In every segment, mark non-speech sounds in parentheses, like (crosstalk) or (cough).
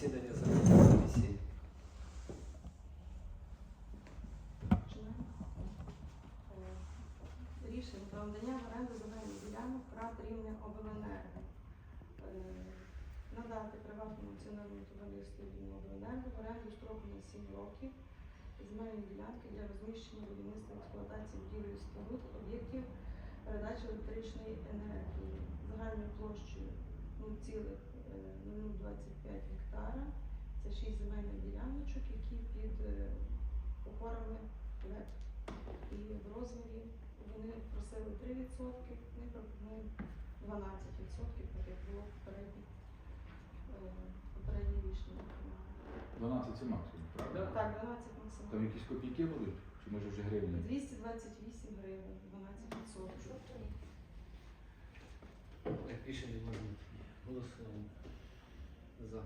засідання земельної про надання в оренду земельних ділянок ПРАТ Рівне Обленерго. Е, Надати приватному акціонерному товариству Рівне Обленерго в оренду строку на 7 років земельні ділянки для розміщення будівництва експлуатації будівель і споруд об'єктів передачі електричної енергії загальною площею 0,025 гектара. Це 6 земельних діляночок, які під е, опорами ЛЕД. І в розмірі вони просили 3%, ми пропонуємо 12%, так як було попереднє, е, попереднє рішення. 12 це максимум, правда? Так, 12 Там максимум. якісь копійки будуть? Чи може вже гривні? 228 гривень, 12%. Так, рішення можна. Голосуємо. За.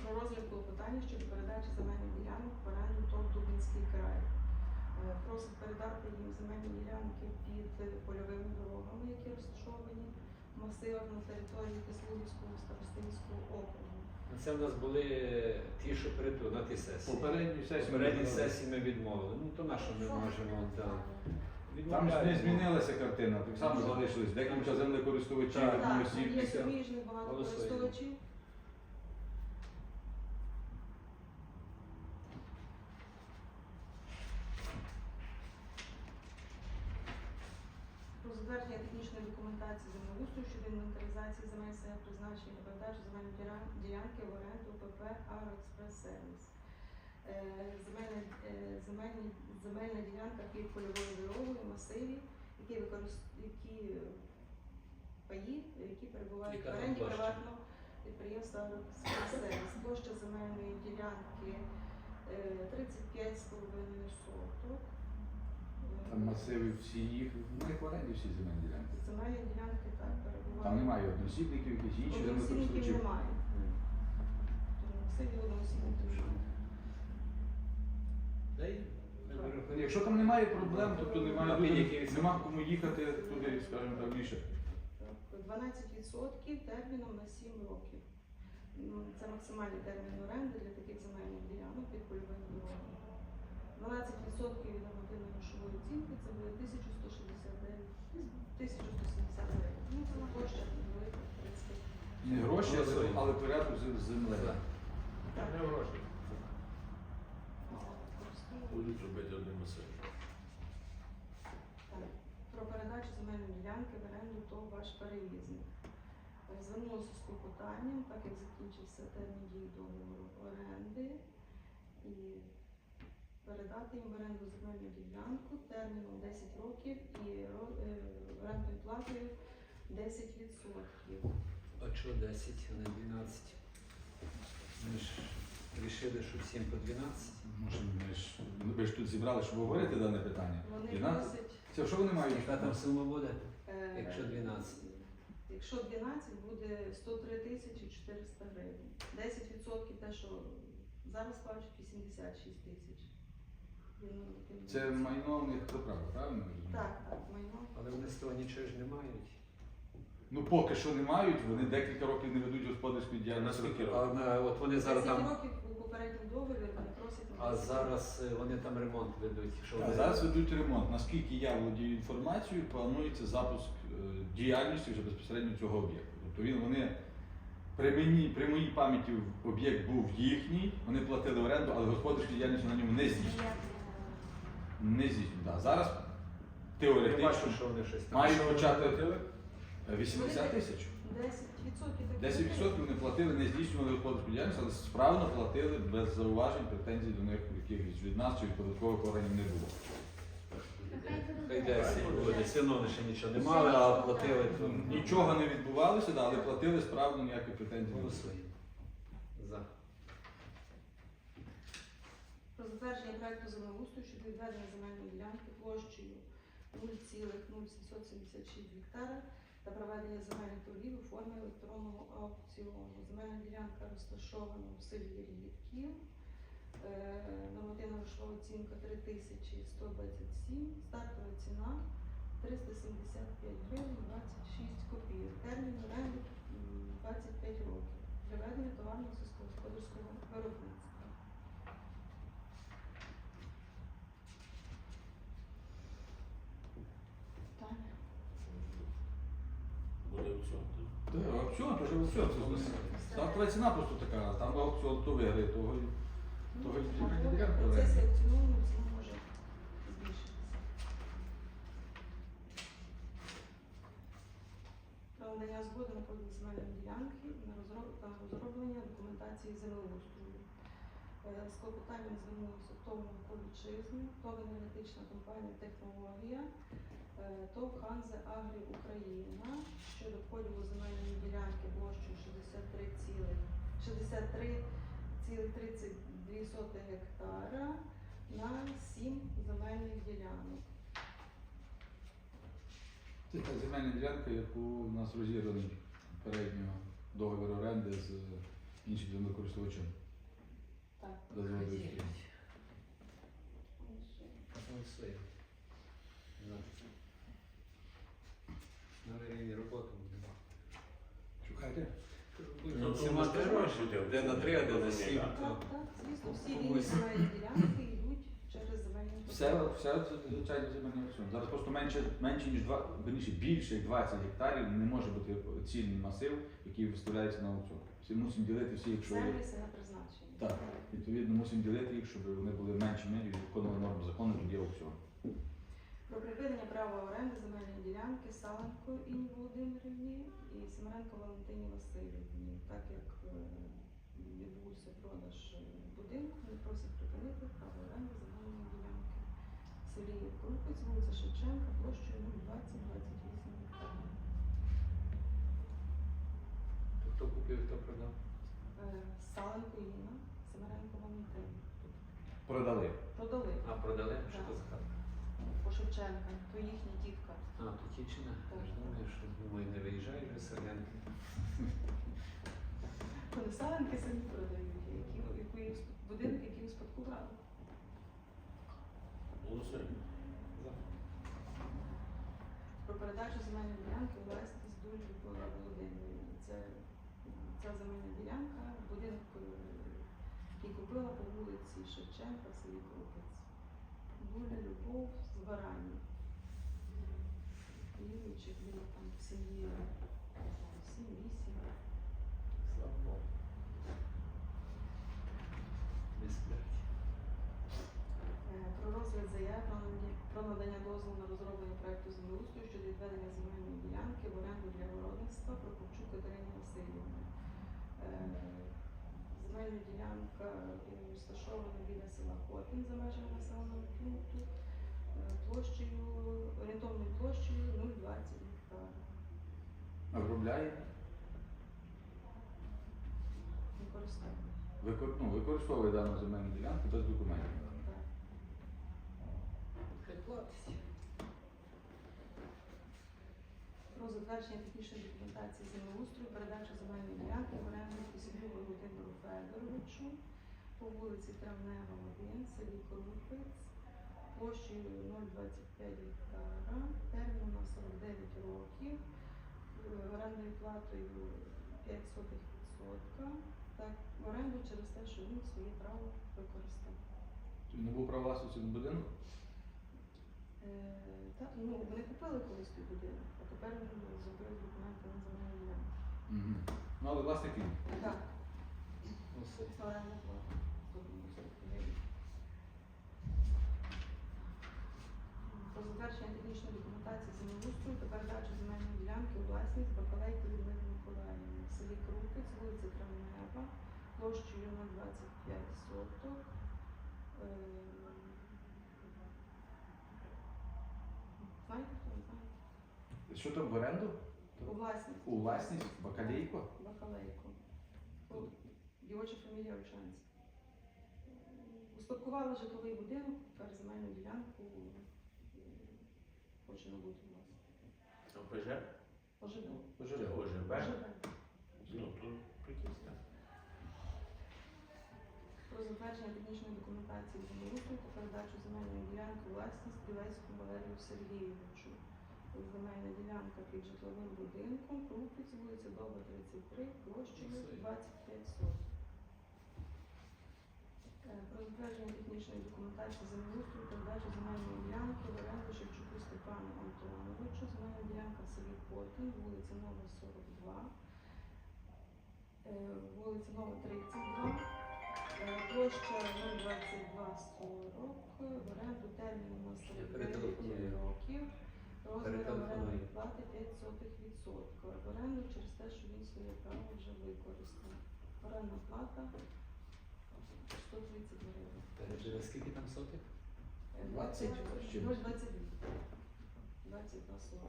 Про розгляд клопотання щодо передачі земельних ділянок в оренду ТОВ Дубинський край. Е, Просить передати їм земельні ділянки під польовими дорогами, які розташовані в масивах на території Кислівського старостинського округу. Це в нас були ті, що перед на тій сесії. Казали. сесії ми відмовили. Ну то на що ми можемо да. Там ж не змінилася картина, так само залишилось декілька землекористувачів, Так. Так, є суміжних багато користувачів. Про затвердження технічної документації землеустрою щодо інвентаризації земель себе призначення на передачу земельної діля- ділянки в оренду ПП «Агроекспрес Сервіс». Е, Земельна, е, земельні, земельна ділянка під польовою дорогою масиві, які використ... які е, паї, які перебувають в оренді приватного підприємства «Агроекспрес-сервіс». Площа земельної ділянки е, 35,5 соток. Е, Там масиви всі їх, ну їх в оренді всі земельні ділянки. Земельні ділянки так перебувають. Там немає одноосібників, якісь інші Одноосібників немає. Тому масиві одноосібників немає. Та й. Якщо там немає проблем, тобто немає які нема кому їхати туди, скажімо так, більше. 12% терміном на 7 років. Ну, Це максимальний термін оренди для таких земельних ділянок під польовими дорогами. 12% від нормативної грошової оцінки це буде 1169, 1170 гривень. Ну, це площа невелика, в принципі. Не гроші, але, з з землею. Так. Не гроші. Будуть робити одним усе. Про передачу земельної ділянки в оренду то ваш перевізник. Е, Звернулося з клопотанням, так як закінчився термін дії договору оренди, і передати їм в оренду земельну ділянку терміном 10 років і е, орендною платою 10%. А чого 10, а не 12? Ми ж вирішили, що всім по 12. Може, ми ж, ви ж тут зібрали, щоб говорити дане питання. Вони 12? просять. Це що вони мають? Яка там сума буде? е, Якщо 12? Якщо 12, буде 103 тисячі 400 гривень. 10% те, що зараз плачуть 86 тисяч. Це майно в них хто право, правильно? я розумію? Так, так, майно. Але вони з того нічого ж не мають. Ну поки що не мають, вони декілька років не ведуть господарську діяльність. Наскільки А на- от вони зараз 10 там. років у попередньому договорі вони просять А зараз е, вони там ремонт ведуть. Що А вони- зараз ведуть ремонт. Наскільки я володію інформацією, планується запуск е, діяльності вже безпосередньо цього об'єкту. Тобто він вони при мені, при моїй пам'яті об'єкт був їхній, вони платили оренду, але господарську діяльність на ньому не здійснює. Не здійснює. Да. Зараз Я бачу, теоретично що вони щось там. мають почати? 80 тисяч. 10% такі 10% вони платили, не здійснювали господарську діяльність, але справно платили без зауважень, претензій до них якихось від нас чи від податкових органів не було. Хай 10 буде, все одно вони ще нічого не мали, а платили то. Нічого не відбувалося, да, але платили справно, ніяких претензій не було. Голосуємо. За. Про затвердження проекту землеустрою щодо відведення земельної ділянки площею 0,0776 гектара та проведення земельних торгів у формі електронного аукціону. Земельна ділянка розташована в селі Рідків. Е, Нормативна грошова оцінка 3127, стартова ціна 375 гривень 26 копійок. Термін оренди м, 25 років. Для ведення товарного сільськогосподарського виробництва. Таня. Буде Так, аукціон, то ж аукціон. Це стартова ціна просто така, там аукціон, то виграє, того і того й процесі аукціону ціна може збільшитися. Надання згоди на поділ ділянки на розроблення документації землеустрою. Е, З клопотанням звернулися ТОВ «Навколічизни», ТОВ «Енергетична компанія Технологія», е, ТОВ «Ханзе Агрі Україна» щодо поділу земельної ділянки площею 63,32 гектара на 7 земельних ділянок. Це та земельна ділянка, яку у нас розірваний попередньо договір оренди з іншим землекористувачем. Так. Дозволити. Голосуємо. За. На рівні роботи будемо. Шукайте. Ну, теж де на три, а де на сім. так. Так, так, звісно, всі лінії земельні ділянки йдуть через земельні Все, все це звичайно земельний аукціон. Зараз просто менше, менше ніж два, верніше, більше як 20 гектарів не може бути цільний масив, який виставляється на аукціон. Всі мусимо ділити всі, якщо є. на призначення. Так, відповідно мусимо ділити їх, щоб вони були меншими і виконували норму закону, тоді аукціон. Про припинення права оренди земельної ділянки Саленко Інні Володимирівні і Семеренко Валентині Васильівні. Так як е, відбувся продаж будинку, вони просять припинити право оренди земельної ділянки в селі Крупець, вулиця Шевченка, площею 02028 гектарів. Хто купив, хто продав? Е, Саленко Інна, Семеренко Валентина. Продали. Продали А, продали? Що то за хата? по Шевченка, то їхня тітка. А, то Тічина. Так. Я ж думаю, що думаю, не виїжджає вже Серленки. (laughs) Вони Саленки самі продають, які, які будинок, який успадкували. Голосуємо. про передачу земельної ділянки у власність Дулі Любові Володимирівні. Це ця земельна ділянка, будинок, е, який купила по вулиці Шевченка в селі Крупець. Дуля Любов з Барані. Юрійчик, він там в сім'ї 7-8. Слава Богу. Е, Про розгляд заяв про надання дозволу на розроблення проекту землеустрою щодо відведення земельної ділянки в оренду для городництва Прокопчук Катерині Васильівни. Земельна ділянка розташована біля села Хотин за межами населеного пункту е, площею, орієнтовною площею 0,20 гектара. Обробляє, Використовує. викор- ну, використовує дану земельну ділянку без документів. Так. Хай платить. Про затвердження технічної документації землеустрою, передачу земельної ділянки в оренду Кисельову Володимиру Федоровичу по вулиці Травнева, 1, селі Корупець, площею 0,25 гектара, терміном на 49 років, е, орендною платою 5 сотих відсотка, так, в оренду через те, що він своє право використав. Тобто Не був права власності на будинок? Е, ну, вони купили колись той будинок, а тепер він зробив документи на земельну ділянку. Угу. Ну, але власник він. Так. Оренда плата. Про затвердження технічної документації землеустрою та передачу земельної ділянки у власність Бакалейки Людмили Миколаївни в селі Крупець, вулиця Травнева, площею на 25 соток. Е, Хто? Що там в оренду? У власність. У власність? Бакалейку. Бакалейко. Дівоча фамілія Ольшанська. Успадкували житловий будинок, тепер земельну ділянку е, хоче набути власне. ОПЖ? ОЖБ. Пожалів. ОЖБ? ОЖБ. Ну, затвердження технічної документації землеустрою та передачу земельної ділянки власність Білецькому Валерію Сергійовичу. Земельна ділянка під житловим будинком, Крупець, вулиця Довга, 33, площею 25 соток. Е, Про затвердження технічної документації землеустрою, передачу земельної ділянки в оренду Шевчуку Степану Антоновичу, земельна ділянка в селі Потин, вулиця Нова 42, е, вулиця Нова 32, площа 02240, в оренду терміну на 49 років, розмір Перетелефоную. орендної плати 5 сотих відсотка. В оренду через те, що він своє право вже використав. Орендна плата 130 гривень. Скільки там сотих? Е, 20 20, з 22. 22 сотих.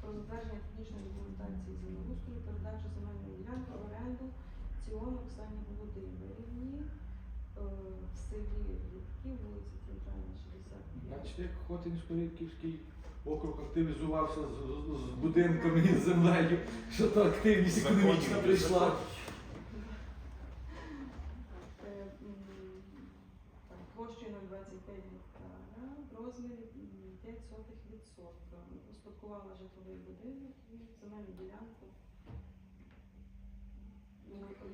Про затвердження технічної документації землеустрою, передачу земельної ділянки в оренду Ціон Оксані Володимирівні е, в селі Літки, вулиця Центральна, 65. Бачите, як Хотинсько-Рідківський округ активізувався з, з, з будинками і з землею, що то активність економічна прийшла. Е, м, так, Площею 0,25 гектара, в розмірі м, 5 сотих відсотка. Успадкувала житловий будинок і земельну ділянку.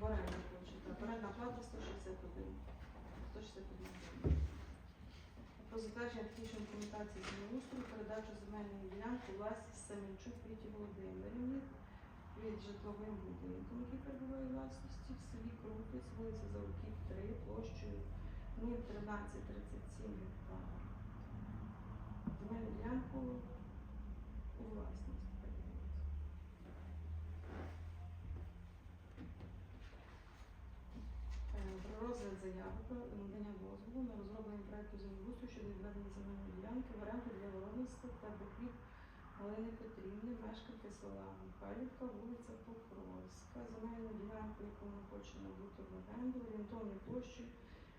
В оренду. Так, орендна плата 161. 161. Про затвердження технічної документації землеустрою, передачу земельної ділянки власність Семенчук Віті Володимирівні від житловим будинком, який перебуває власності в селі Крупець, вулиця Зауків 3, площею 01337 гектара. Земельну у власність. Е, Про розгляд заяви про надання дозволу на розроблення проекту землеустрою щодо відведення земельної ділянки в для виробництва та дохід Галини Петрівни, мешканки села Михайлівка, вулиця Покровська, земельну ділянку, яку вона хоче набути в оренду, орієнтовною площею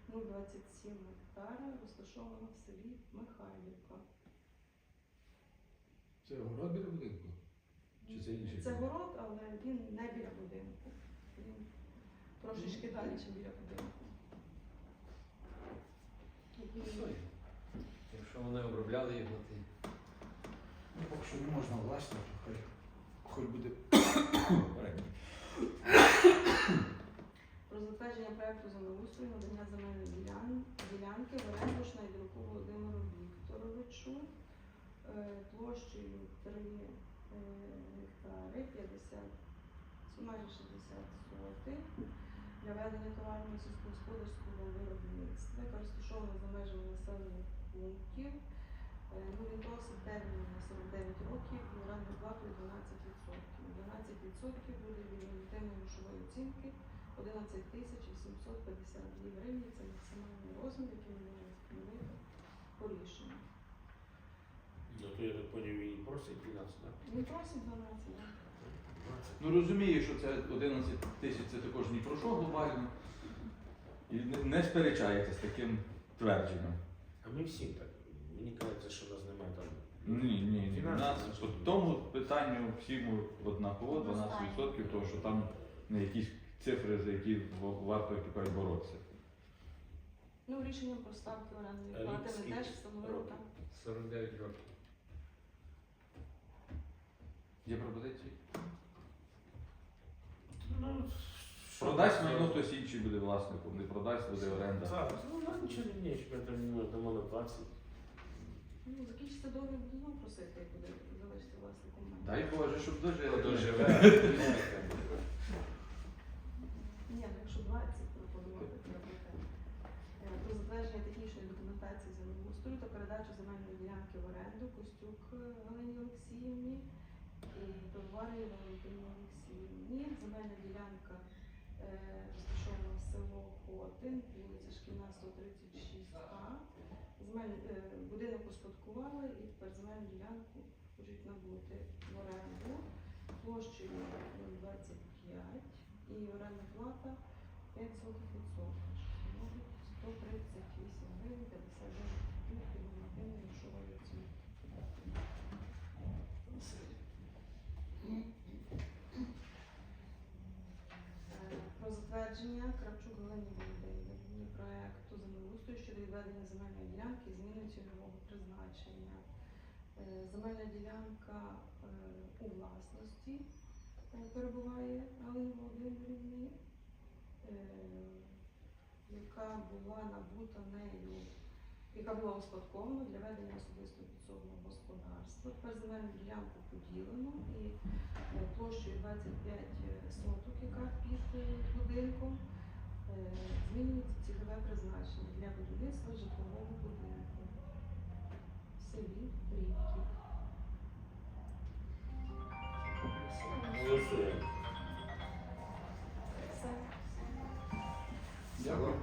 027 гектара, розташована в селі Михайлівка. Це город біля будинку? Чи це інший? Це город, але він не біля будинку. Він трошечки далі, ніж біля будинку. Який- Якщо вони обробляли його, то Ну, поки що не можна власне, то хай хоч буде. Про затвердження проекту землеустрою надання земельної ділян- ділянки в оренду Шнайдруку Володимиру площею 3 е, гектари 50, майже 60 сотих для ведення товарного сільськогосподарського виробництва, яка розташована за межами населених пунктів. Е, Ну, він просить термін на 49 років і орендну плату 12%. 12% буде від негативної грошової оцінки 11 тисяч 852 гривні. Це максимальний розмір, який ми можемо встановити по рішенню. Ну то я так поняв, він і просить 12, так? Він просить 12, так? Ну розумію, що це 11 тисяч це також ні про що глобально. І не, не сперечається з таким твердженням. А ми всім так. Мені кажеться, що в нас немає там. Ні, ні, ні. У нас по тому питанню всім однаково 12%, тому що там не якісь цифри, за які варто кажуть, боротися. Ну, рішенням про ставки орендної А рік плати ми скільки? теж встановили Років? там. 49 років. Є пропозиції? Ну, що Продасть це? майно, хтось інший буде власником, не продасть, буде оренда. Зараз, ну нам нічого не що ми там не дамо на 20. Ну, закінчиться договір, буду знову просити, як буде залишити власником. Дай Боже, щоб дожили. Ні, ну якщо 20 пропонувати, то робити. Е, Про затвердження технічної документації землеустрою та передачу земельної ділянки в оренду Костюк е, Галині Олексіївні Пивоварою Валентині Олексіївні. Земельна ділянка е, розташована в село Хотин, вулиця Шкільна, 136А. Е, будинок успадкували і тепер земельну ділянку хочуть набути в оренду площею 25 і оренда плата 500%. 130 Про затвердження Кравчук Галині Володимирівні проекту землеустрою щодо відведення земельної ділянки і зміни цільового призначення. Е, Земельна ділянка е, у власності е, перебуває Галини Володимирівни, яка була набута нею, яка була успадкована для ведення особистого підсобного господарства. Тепер земельну ділянку поділено і площею 25 соток, яка під будинком, Е, змінюється цільове призначення для будівництва житлового будинку в селі Рівків. Дякую.